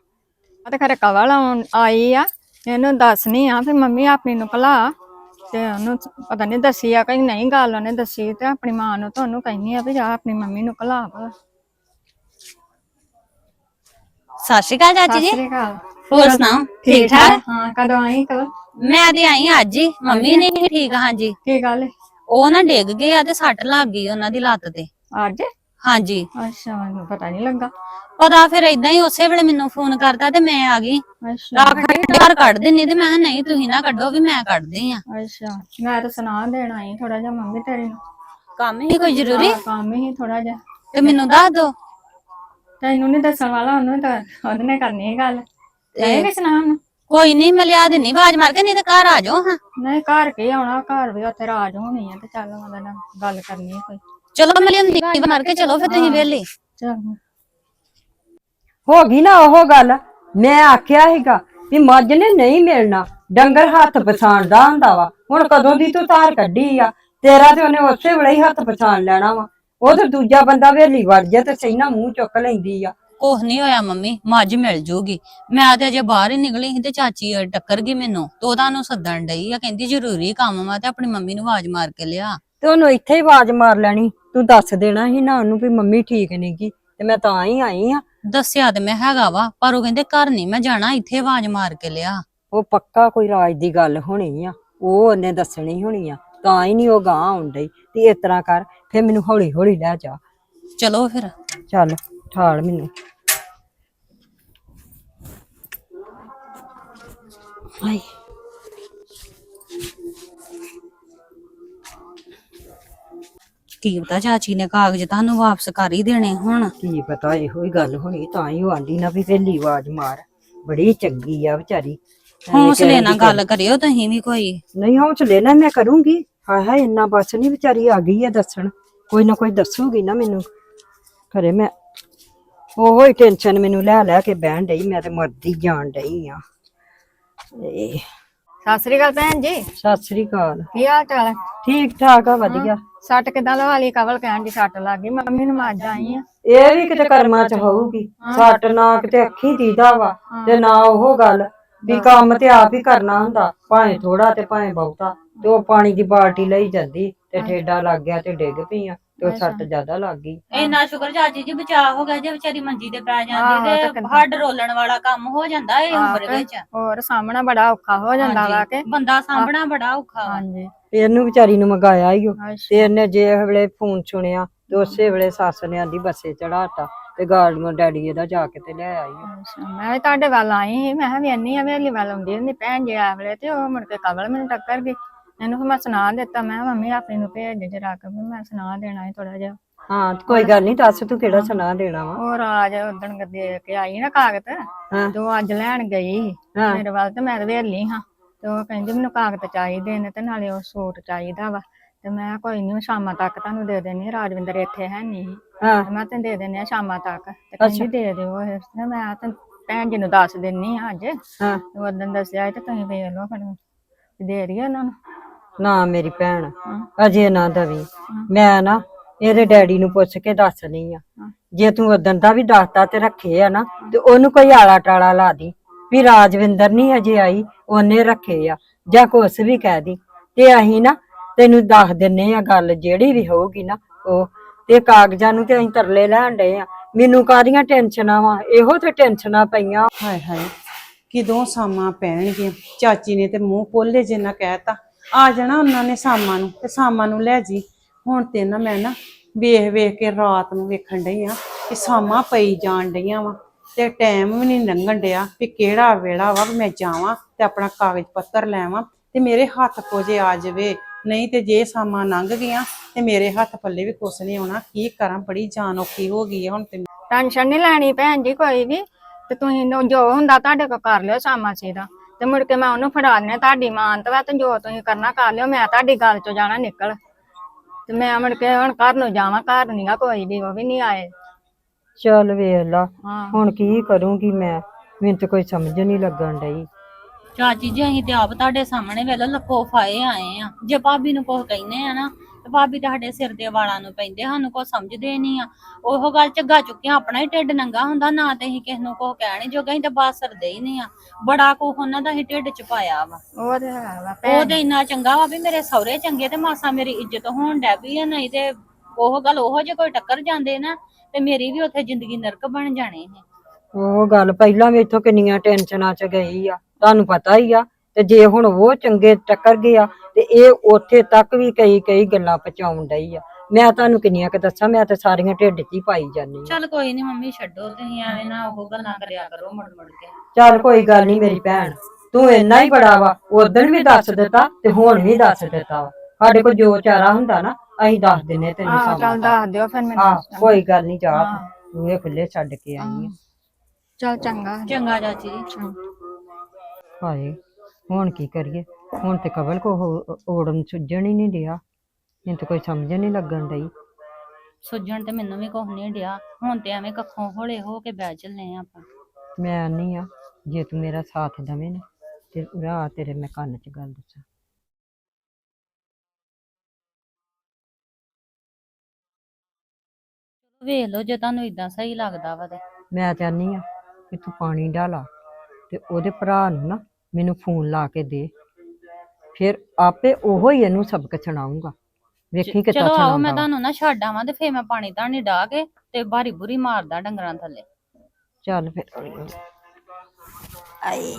ਆ ਤੇ ਖਰੇ ਕਵਲ ਆਉਣ ਆਈ ਆ ਇਹਨੂੰ ਦੱਸਣੀ ਆ ਫਿਰ ਮੰਮੀ ਆਪਣੀ ਨੂੰ ਭਲਾ ਤੇ ਉਹਨੂੰ ਪਤਾ ਨਹੀਂ ਦੱਸੀ ਆ ਕਿ ਨਹੀਂ ਗੱਲ ਉਹਨੇ ਦੱਸੀ ਤੇ ਆਪਣੀ ਮਾਂ ਨੂੰ ਤੁਹਾਨੂੰ ਕਹਿੰਦੀ ਆ ਵੀ ਜਾ ਆਪਣੀ ਮੰਮੀ ਨੂੰ ਭਲਾ ਭਲਾ। ਸਤਿ ਸ਼੍ਰੀ ਅਕਾਲ ਚਾਚੀ ਜੀ। ਸ੍ਰੀ ਅਕਾਲ। ਹੋਰ ਸੁਣਾਓ? ਠੀਕ ਠਾਕ ਹਾਂ ਕਦੋਂ ਆਈ ਕਵਲ? ਮੈਂ ਤੇ ਆਈ ਅੱਜ ਹੀ। ਮੰਮੀ ਨੇ ਵੀ ਠੀਕ ਹਾਂਜੀ। ਕੀ ਗੱਲ? ਹੈ? ਉਹ ਨਾ ਡਿੱਗ ਗਏ ਆ ਤੇ ਸੱਟ ਲੱਗ ਗਈ ਉਹਨਾਂ ਦੀ ਲੱਤ ਤੇ। ਅੱਜ? ਹਾਂਜੀ। ਅੱਛਾ ਮੈਨੂੰ ਪਤਾ ਨਹੀਂ ਲੱਗਾ। ਪਤਾ ਫਿਰ ਇਦਾਂ ਹੀ ਉਸੇ ਵੇਲੇ ਮੈਨੂੰ ਫੋਨ ਕਰਤਾ ਤੇ ਮੈਂ ਆ ਗਈ। ਅੱਛਾ। ਆਖਰ ਕੱਢ ਦਿੰਨੀ ਤੇ ਮੈਂ ਕਿਹਾ ਨਹੀਂ ਤੁਸੀਂ ਨਾ ਕੱਢੋ ਵੀ ਮੈਂ ਕੱਢਦੀ ਆ। ਅੱਛਾ ਮੈਂ ਤਾਂ ਸੁਣਾ ਦੇਣ ਆਈ ਥੋੜਾ ਜਿਹਾ ਮੰਮੀ ਤੇਰੀ ਨੂੰ। ਕੰਮ ਹੀ ਕੋਈ ਜ਼ਰੂਰੀ? ਕੰਮ ਹੀ ਥੋੜਾ ਜਿਹਾ। ਤੇ ਮੈਨੂੰ ਦੱਸ ਦੋ। ਤੈਨੂੰ ਨਹੀਂ ਦੱਸਣ ਵਾਲਾ ਉਹਨੂੰ ਤਾਂ ਉਹਨੇ ਕਰਨੀ ਹੈ ਗੱਲ। ਇਹ ਵੀ ਸੁਣਾ ਉਹਨੂੰ? ਕੋਈ ਨਹੀਂ ਮੈਂ ਲਿਆ ਦਿੰਨੀ ਆਵਾਜ਼ ਮਾਰ ਕੇ ਨਹੀਂ ਤੇ ਘਰ ਆ ਜਾਓ ਹਾਂ। ਨਹੀਂ ਘਰ ਕੀ ਆਉਣਾ ਘਰ ਵੀ ਉੱਥੇ ਰਾਜ ਹੋਣੀ ਆ ਤੇ ਚੱਲ ਉਹਦੇ ਨਾਲ ਗੱਲ ਕਰਨੀ ਹੈ ਕੋਈ। ਚਲੋ ਮੈਂ ਲਿਆਂਦੀ ਮਾਰ ਕੇ ਚਲੋ ਫਿਰ ਤੁਸੀਂ ਵੇਲੇ ਚੱਲ। ਹੋ ਗਈ ਨਾ ਉਹ ਗੱਲ ਮੈਂ ਆਖਿਆ ਹੈਗਾ ਵੀ ਮੱਝ ਨੇ ਨਹੀਂ ਮਿਲਣਾ ਡੰਗਰ ਹੱਥ ਪਛਾਣਦਾ ਹੁੰਦਾ ਵਾ। ਹੁਣ ਕਦੋਂ ਦੀ ਤੂੰ ਤਾਰ ਕੱਢੀ ਆ? ਤੇਰਾ ਤੇ ਉਹਨੇ ਉਸੇ ਵੇਲੇ ਹੀ ਹੱਥ ਪਛਾਣ ਲੈਣਾ ਵਾ। ਉਹ ਤੇ ਦੂਜਾ ਬੰਦਾ ਵੇਲੀ ਵੜ ਜਾ ਤੇ ਸਹੀ ਨਾ ਮੂੰਹ ਚੁੱਕ ਲੈਂਦੀ ਆ। ਕੁਛ ਨਹੀਂ ਹੋਇਆ ਮੰਮੀ ਮੱਝ ਮਿਲ ਜੂਗੀ। ਮੈਂ ਤੇ ਅਜੇ ਬਾਹਰ ਹੀ ਨਿਕਲੀ ਸੀ ਤੇ ਚਾਚੀ ਟੱਕਰ ਗਈ ਮੈਨੂੰ। ਤੇ ਉਹਦਾ ਨੂੰ ਸੱਦਣ ਡਈ ਆ ਕਹਿੰਦੀ ਜ਼ਰੂਰੀ ਕੰਮ ਵਾ ਤੇ ਆਪਣੀ ਮੰਮੀ ਨੂੰ ਆਵਾਜ਼ ਮਾਰ ਕੇ ਲਿਆ। ਤੇ ਉਹਨੂੰ ਇੱਥੇ ਹੀ ਆਵਾਜ਼ ਮਾਰ ਲੈਣੀ। ਤੂੰ ਦੱਸ ਦੇਣਾ ਸੀ ਨਾ ਉਹਨੂੰ ਵੀ ਮੰਮੀ ਠੀਕ ਨੀ ਗੀ ਤੇ ਮੈਂ ਤਾਂ ਹੀ ਆਈ ਆ। ਦੱਸਿਆ ਤੇ ਮੈਂ ਹੈਗਾ ਵਾ ਪਰ ਉਹ ਕਹਿੰਦੇ ਘਰ ਨਹੀਂ ਮੈਂ ਜਾਣਾ ਇੱਥੇ ਆਵਾਜ਼ ਮਾਰ ਕੇ ਲਿਆ। ਉਹ ਪੱਕਾ ਕੋਈ ਰਾਜ ਦੀ ਗੱਲ ਹੋਣੀ ਆ ਉਹ ਉਹਨੇ ਦੱਸਣੀ ਹੋਣੀ ਆ ਤਾਂ ਹੀ ਨਹੀਂ ਉਹ ਗਾਂ ਆਉਂਦੀ ਤੇ ਇਸ ਤਰ੍ਹਾਂ ਕਰ ਫੇ ਮੈਨੂੰ ਹੌਲੀ ਹੌਲੀ ਲੈ ਜਾ। ਚਲੋ ਫਿਰ। ਚੱਲ ਠਾਲ ਮੈਨੂੰ। ਹਾਏ। ਕੀ ਪਤਾ ਚਾਚੀ ਨੇ ਕਾਗਜ਼ ਤੁਹਾਨੂੰ ਵਾਪਸ ਕਰ ਹੀ ਦੇਣੇ ਹੁਣ। ਕੀ ਪਤਾ ਇਹੋ ਹੀ ਗੱਲ ਹੋਣੀ ਤਾਂ ਹੀ ਉਹ ਆਂਦੀ ਨਾ ਵੀ ਵੇਲੀ ਆਵਾਜ਼ ਮਾਰ। ਬੜੀ ਚੰਗੀ ਆ ਵਿਚਾਰੀ। ਹੌਸਲੇ ਨਾਲ ਗੱਲ ਕਰਿਓ ਤੁਸੀਂ ਵੀ ਕੋਈ। ਨਹੀਂ ਹੌਸਲੇ ਨਾਲ ਮੈਂ ਕਰੂੰਗੀ। ਹਾਏ ਹਾਏ ਇੰਨਾ ਬਸ ਨਹੀਂ ਵਿਚਾਰੀ ਆ ਗਈ ਆ ਦੱਸਣ। ਕੋਈ ਨਾ ਕੋਈ ਦੱਸੂਗੀ ਨਾ ਮੈਨੂੰ। ਖਰੇ ਮੈਂ ਉਹੋ ਹੀ ਟੈਨਸ਼ਨ ਮੈਨੂੰ ਲੈ ਲੈ ਕੇ ਬਹਿਣ ਡਈ ਮੈਂ ਤੇ ਮਰਦੀ ਜਾਣ ਡਈ ਆ। ਏ। ਸਤਿ ਸ੍ਰੀ ਅਕਾਲ ਭੈਣ ਜੀ। ਸਤਿ ਸ੍ਰੀ ਅਕਾਲ। ਕੀ ਹਾਲ ਚਾਲ ਹੈ ਠੀਕ ਠਾਕ ਆ ਵਧੀਆ। ਸੱਟ ਕਿਦਾਂ ਲਵਾ ਲਈ ਕਵਲ ਕਹਿਣ ਦੀ ਸੱਟ ਲੱਗ ਗਈ। ਮੰਮੀ ਨੂੰ ਮੱਝ ਆਈ ਆ। ਇਹ ਵੀ ਕਿਤੇ ਕਰਮਾਂ ਚ ਹੋਊਗੀ। ਸੱਟ ਨਾ ਕਿਤੇ ਅੱਖੀ ਦੀਦਾ ਵਾ। ਤੇ ਨਾ ਉਹ ਗੱਲ ਵੀ ਕੰਮ ਤੇ ਆਪ ਹੀ ਕਰਨਾ ਹੁੰਦਾ। ਭਾਵੇਂ ਥੋੜਾ ਤੇ ਭਾਵੇਂ ਬਹੁਤਾ। ਤੇ ਉਹ ਪਾਣੀ ਦੀ ਬਾਲਟੀ ਲਈ ਜਾਂਦੀ ਤੇ ਠੇਡਾ ਲੱਗ ਗਿਆ ਤੇ ਡਿੱਗ ਪਈ ਆ। ਤੇ ਉਹ ਸੱਟ ਜ਼ਿਆਦਾ ਲੱਗ ਗਈ। ਇੰਨਾ ਸ਼ੁਕਰ ਚਾਚੀ ਜੀ ਬਚਾਅ ਹੋ ਗਿਆ ਜੇ ਵਿਚਾਰੀ ਮੰਜੀ ਤੇ ਪੈ ਜਾਂਦੀ ਤੇ? ਹੱਡ ਰੋਲਣ ਵਾਲਾ ਕੰਮ ਹੋ ਜਾਂਦਾ ਇਹ ਉਮਰ ਵਿੱਚ। ਹੋਰ ਸਾਹਮਣਾ ਬੜਾ ਔਖਾ ਹੋ ਜਾਂਦਾ ਵਾ ਕੇ। ਬੰਦਾ ਸਾਂਭਣਾ ਬੜਾ ਔਖਾ ਵਾ। ਹਾਂਜੀ। ਤੇ ਇਹਨੂੰ ਵਿਚਾਰੀ ਨੂੰ ਮੰਗਾਇਆ ਹੀ ਉਹ ਤੇ ਇਹਨੇ ਜੇ ਵੇਲੇ ਫੋਨ ਸੁਣਿਆ ਤੇ ਉਸੇ ਵੇਲੇ ਸੱਸ ਨੇ ਆਂਦੀ ਬੱਸੇ ਚੜਾਤਾ ਤੇ ਗਾੜੀਆਂ ਡੈਡੀ ਇਹਦਾ ਜਾ ਕੇ ਤੇ ਲੈ ਆਈ ਅੱਛਾ, ਮੈਂ ਵੀ ਤੁਹਾਡੇ ਵੱਲ ਆਈ ਸੀ। ਮੈਂ ਕਿਹਾ ਵੀ ਇੰਨੀ ਆ ਵੇਲੀ ਵੱਲ ਆਉਂਦੀ ਹੁੰਦੀ ਭੈਣ ਜੀ ਆ ਵੇਲੇ ਤੇ ਉਹ ਮੁੜ ਕੇ ਕਵਲ ਮੈਨੂੰ ਟੱਕਰ ਗਈ। ਇਹਨੂੰ ਫਿਰ ਮੈਂ ਸੁਣਾ ਦਿੱਤਾ ਮੈਂ ਕਿਹਾ ਮੰਮੀ ਆਪਣੀ ਨੂੰ ਭੇਜ ਦੇ ਜਰਾ ਕੇ ਮੈਂ ਸੁਣਾ ਦੇਣਾ ਹੈ ਥੋੜਾ ਜਿਹਾ। ਹਾਂ ਕੋਈ ਗੱਲ ਨਹੀਂ ਦੱਸ ਤੂੰ ਕਿਹੜਾ ਸੁਣਾ ਦੇਣਾ ਵਾ। ਉਹ ਰਾਜ ਉਦਣ ਦੇ ਕੇ ਆਈ ਨਾ ਕਾਗਜ਼ ਹਾਂ। ਤੇ ਉਹ ਅੱਜ ਲੈਣ ਗਈ ਹਾਂ। ਮੇਰੇ ਵੱਲ ਤੇ ਮੈਂ ਤੇ ਵੇਲੀ ਹਾਂ ਤੇ ਉਹ ਕਹਿੰਦੀ ਮੈਨੂੰ ਕਾਗਜ਼ ਚਾਹੀਦੇ ਨੇ ਤੇ ਨਾਲੇ ਉਹ ਸੂਟ ਚਾਹੀਦਾ ਵਾ। ਤੇ ਮੈਂ ਕਿਹਾ ਕੋਈ ਨਹੀਂ ਸ਼ਾਮਾਂ ਤੱਕ ਤੁਹਾਨੂੰ ਦੇ ਦੇਣੀ ਰਾਜਵਿੰਦਰ ਇੱਥੇ ਹੈ ਨਹੀਂ ਹਾਂ। ਮੈਂ ਤੈਨੂੰ ਦੇ ਦਿੰਦੀ ਆ ਸ਼ਾਮਾਂ ਤੱਕ ਤੇ ਕਹਿੰਦੀ ਦੇ ਦਿਓ ਇਹ। ਤੇ ਮੈਂ ਤਾਂ ਭੈਣ ਜੀ ਨੂੰ ਦੱਸ ਦਿੰਨੀ ਆ ਅੱਜ। ਹਾਂ। ਉਦੋਂ ਦੱਸਿਆ ਤੇ ਤੁਸੀਂ ਵੇਖ ਲਓ ਫਿਰ ਦੇ ਰਹੀ ਉਹਨਾਂ ਨੂੰ। ਨਾ ਮੇਰੀ ਭੈਣ, ਅਜੇ ਨਾ ਦਵੀ। ਮੈਂ ਨਾ ਇਹਦੇ ਡੈਡੀ ਨੂੰ ਪੁੱਛ ਕੇ ਦੱਸਣੀ ਆ। ਜੇ ਤੂੰ ਉਦੋਂ ਦਾ ਵੀ ਦੱਸਤਾ ਤੇ ਰੱਖੇ ਆ ਨਾ, ਤੇ ਉਹਨੂੰ ਕੋਈ ਆਲਾ ਟਾਲਾ ਲਾ ਦੀ। ਵੀ ਰਾਜਵਿੰਦਰ ਨਹੀਂ ਅਜੇ ਆਈ, ਉਹਨੇ ਰੱਖੇ ਆ। ਜਾਂ ਕੁਛ ਵੀ ਕਹਿ ਦੀ। ਤੇ ਅਸੀਂ ਨਾ ਤੈਨੂੰ ਦੱਸ ਦਿੰਨੇ ਆ ਗੱਲ ਜਿਹੜੀ ਵੀ ਹੋਊਗੀ ਨਾ ਉਹ। ਤੇ ਕਾਗਜ਼ਾਂ ਨੂੰ ਤੇ ਅਸੀਂ ਤਰਲੇ ਲੈਣ ਡਏ ਆ। ਮੈਨੂੰ ਕਾਹਦੀਆਂ ਟੈਨਸ਼ਨਾਂ ਵਾ? ਇਹੋ ਤੇ ਟੈਨਸ਼ਨਾਂ ਪਈਆਂ। ਹਾਏ ਹਾਏ, ਕਿਦੋਂ ਸਾਮਾਂ ਪੈਣਗੇ? ਚਾਚੀ ਨੇ ਤੇ ਮੂੰਹ ਪੋਲੇ ਜਿੰਨਾ ਕਹਿਤਾ। ਆ ਜਾਣਾ ਉਹਨਾਂ ਨੇ ਸਾਮਾਂ ਨੂੰ, ਤੇ ਸਾਮਾਂ ਨੂੰ ਲੈ ਜੀ। ਹੁਣ ਤੇ ਨਾ ਮੈਂ ਨਾ ਵੇਖ ਵੇਖ ਕੇ ਰਾਤ ਨੂੰ ਵੇਖਣ ਡਈ ਆ ਕਿ ਸਾਮਾਂ ਪਈ ਜਾਣ ਡਈਆਂ ਵਾ, ਤੇ ਟਾਈਮ ਵੀ ਨਹੀਂ ਲੰਘਣ ਡਿਆ ਵੀ ਕਿਹੜਾ ਵੇਲਾ ਵਾ ਮੈਂ ਜਾਵਾਂ ਤੇ ਆਪਣਾ ਕਾਗਜ਼ ਪੱਤਰ ਲੈਵਾਂ, ਤੇ ਮੇਰੇ ਹੱਥ ਕੋਜੇ ਆ ਜਾਵੇ, ਨਹੀਂ ਤੇ ਜੇ ਸਾਮਾਂ ਲੰਘ ਗਈਆਂ, ਤੇ ਮੇਰੇ ਹੱਥ ਪੱਲੇ ਵੀ ਕੁਛ ਨਹੀਂ ਆਉਣਾ, ਕੀ ਕਰਾਂ, ਬੜੀ ਜਾਨ ਔਖੀ ਹੋ ਗਈ ਹੈ ਹੁਣ ਤੇ। ਟੈਨਸ਼ਨ ਨਹੀਂ ਲੈਣੀ ਭੈਣ ਜੀ ਕੋਈ ਵੀ, ਤੇ ਤੁਸੀਂ ਜੋ ਹੁੰਦਾ ਤੁਹਾਡੇ ਕੋਲ ਕਰ ਲਿਓ ਸ਼ਾਮਾਂ ਸੀ ਦਾ ਤੇ ਮੁੜ ਕੇ ਮੈਂ ਉਹਨੂੰ ਫੜਾ ਦੇਣਾ ਤੁਹਾਡੀ ਮਾਨਤ ਵਾ ਤੇ ਜੋ ਤੁਸੀਂ ਕਰਨਾ ਕਰ ਲਿਓ ਮੈਂ ਤੁਹਾਡੀ ਗੱਲ ਚੋਂ ਜਾਣਾ ਨਿਕਲ। ਤੇ ਮੈਂ ਮੁੜ ਕੇ ਹੁਣ ਘਰ ਨੂੰ ਜਾਵਾਂ ਘਰ ਨਹੀਂਗਾ ਕੋਈ ਵੀ ਉਹ ਵੀ ਨਹੀਂ ਆਏ। ਚੱਲ ਵੇਖ ਲਾ ਹਾਂ। ਹੁਣ ਕੀ ਕਰੂੰਗੀ ਮੈਂ? ਮੈਨੂੰ ਤਾਂ ਕੋਈ ਸਮਝ ਨਹੀਂ ਲੱਗਣ ਡਈ। ਚਾਚੀ ਜੀ ਅਸੀਂ ਤੇ ਆਪ ਤੁਹਾਡੇ ਸਾਹਮਣੇ ਵੇਲੇ ਲੱਕੋ ਫਾਏ ਆਏ ਆ। ਜੇ ਭਾਬੀ ਨੂੰ ਕੁਝ ਕਹਿੰਦੇ ਆ ਨਾ ਤੇ ਭਾਬੀ ਤੁਹਾਡੇ ਸਿਰ ਦੇ ਵਾਲਾਂ ਨੂੰ ਪੈਂਦੇ ਸਾਨੂੰ ਕੁਝ ਸਮਝਦੇ ਨਹੀਂ ਆ। ਉਹ ਗੱਲ ਝੱਗਾ ਚੁੱਕਿਆ ਆਪਣਾ ਹੀ ਢਿੱਡ ਨੰਗਾ ਹੁੰਦਾ ਨਾ ਤੇ ਅਸੀਂ ਕਿਸ ਨੂੰ ਕੁਝ ਕਹਿਣੇ ਜੋਗਾ ਅਸੀਂ ਤਾਂ ਬਾਸ ਸਰਦੇ ਹੀ ਨਹੀਂ ਆ। ਬੜਾ ਕੁਝ ਉਹਨਾਂ ਦਾ ਹੀ ਢਿੱਡ ਚ ਪਾਇਆ ਵਾ। ਉਹ ਤੇ ਹੈ ਵਾ ਉਹ ਭੈਣ। ਤੇ ਇੰਨਾ ਚੰਗਾ ਵਾ ਵੀ ਮੇਰੇ ਸਹੁਰੇ ਚੰਗੇ ਤੇ ਮਾਸਾ ਮੇਰੀ ਇੱਜ਼ਤ ਹੋਣ ਡੈ ਪਈ ਆ ਨਹੀਂ ਤੇ ਉਹ ਗੱਲ ਉਹੋ ਜੇ ਕੋਈ ਟੱਕਰ ਜਾਂਦੇ ਨਾ ਤੇ ਮੇਰੀ ਵੀ ਉੱਥੇ ਜ਼ਿੰਦਗੀ ਨਰਕ ਬਣ ਜਾਣੀ ਸੀ। ਉਹ ਗੱਲ ਪਹਿਲਾਂ ਵੀ ਇੱਥੋਂ ਕਿੰਨੀਆਂ ਟੈਨਸ਼ਨਾਂ ਚ ਗਈ ਆ ਤੁਹਾਨੂੰ ਪਤਾ ਹੀ ਆ। ਤੇ ਜੇ ਹੁਣ ਉਹ ਚੰਗੇ ਟੱਕਰ ਗਿਆ ਤੇ ਇਹ ਉੱਥੇ ਤੱਕ ਵੀ ਕਈ ਕਈ ਗੱਲਾਂ ਪਹੁੰਚਾਉਣ ਡਈ ਆ। ਮੈਂ ਤੁਹਾਨੂੰ ਕਿੰਨੀਆਂ ਕੁ ਦੱਸਾਂ ਮੈਂ ਤੇ ਸਾਰੀਆਂ ਢਿੱਡ 'ਚ ਹੀ ਪਾਈ ਜਾਂਦੀ ਆ। ਚੱਲ ਕੋਈ ਨਹੀਂ ਮੰਮੀ ਛੱਡੋ ਤੁਸੀਂ ਐਵੇਂ ਨਾ ਉਹ ਗੱਲਾਂ ਕਰਿਆ ਕਰੋ ਮੁੜ ਮੁੜ ਕੇ। ਚੱਲ ਕੋਈ ਗੱਲ ਨਹੀਂ ਮੇਰੀ ਭੈਣ ਤੂੰ ਇੰਨਾ ਹੀ ਬੜਾ ਵਾ ਉਦੋਂ ਵੀ ਦੱਸ ਦਿੱਤਾ ਤੇ ਹੁਣ ਵੀ ਦੱਸ ਦਿੱਤਾ ਵਾ। ਸਾਡੇ ਕੋਲ ਜੋ ਚਾਰਾ ਹੁੰਦਾ ਨਾ ਅਸੀਂ ਦੱਸ ਦਿੰਨੇ ਤੈਨੂੰ ਆਹ ਸਮਾਂ ਚੱਲ ਦੱਸ ਦਿਓ ਫਿਰ ਮੈਨੂੰ। ਹਾਂ ਕੋਈ ਗੱਲ ਨਹੀਂ ਜਾ ਤੂੰ ਇਹ ਖੁੱਲੇ ਛੱਡ ਕੇ ਆਈ ਆ। ਚੱਲ ਚੰਗਾ। ਚੰਗਾ ਚਾਚੀ ਜੀ। ਹਾਏ। ਹੁਣ ਕੀ ਕਰੀਏ? ਹੁਣ ਤੇ ਕਵਲ ਕੋ ਓੜਨ ਸੁੱਜਣ ਹੀ ਨਹੀਂ ਡਿਆ। ਮੈਨੂੰ ਤਾਂ ਕੋਈ ਸਮਝ ਨਹੀਂ ਲੱਗਣ ਡਈ। ਸੁੱਜਣ ਤੇ ਮੈਨੂੰ ਵੀ ਕੁਝ ਨਹੀਂ ਡਿਆ। ਹੁਣ ਤੇ ਐਵੇਂ ਕੱਖੋਂ ਹੌਲੇ ਹੋ ਕੇ ਬਹਿ ਚੱਲੇ ਆ ਆਪਾਂ। ਮੈਂ ਨਹੀਂ ਆ। ਜੇ ਤੂੰ ਮੇਰਾ ਸਾਥ ਦਵੇਂ ਨਾ ਤੇ ਰਾਹ ਤੇਰੇ ਮੈਂ ਕੰਨ 'ਚ ਗੱਲ ਦੱਸਾਂ। ਵੇਖ ਲਓ ਜੇ ਤੁਹਾਨੂੰ ਇਦਾਂ ਸਹੀ ਲੱਗਦਾ ਵਾ ਤੇ। ਮੈਂ ਚਾਹਨੀ ਆ ਕਿ ਤੂੰ ਪਾਣੀ ਡਾਲਾ ਤੇ ਉਹਦੇ ਭਰਾ ਨੂੰ ਨਾ ਮੈਨੂੰ ਫੋਨ ਲਾ ਕੇ ਦੇ। ਫਿਰ ਆਪੇ ਉਹੋ ਹੀ ਇਹਨੂੰ ਸਬਕ ਸੁਣਾਊਂਗਾ। ਵੇਖੀ ਕਿੱਦਾਂ ਚਲੋ ਆਓ ਮੈਂ ਸੁਣਾਉਂਦਾ। ਤੁਹਾਨੂੰ ਨਾ ਛੱਡ ਆਵਾਂ ਤੇ ਫੇਰ ਮੈਂ ਪਾਣੀ ਧਾਣੀ ਡਾ ਕੇ ਤੇ ਬਾਰੀ ਬੁਰੀ ਮਾਰਦਾ ਡੰਗਰਾਂ ਥੱਲੇ। ਚੱਲ ਫਿਰ। ਆਏ।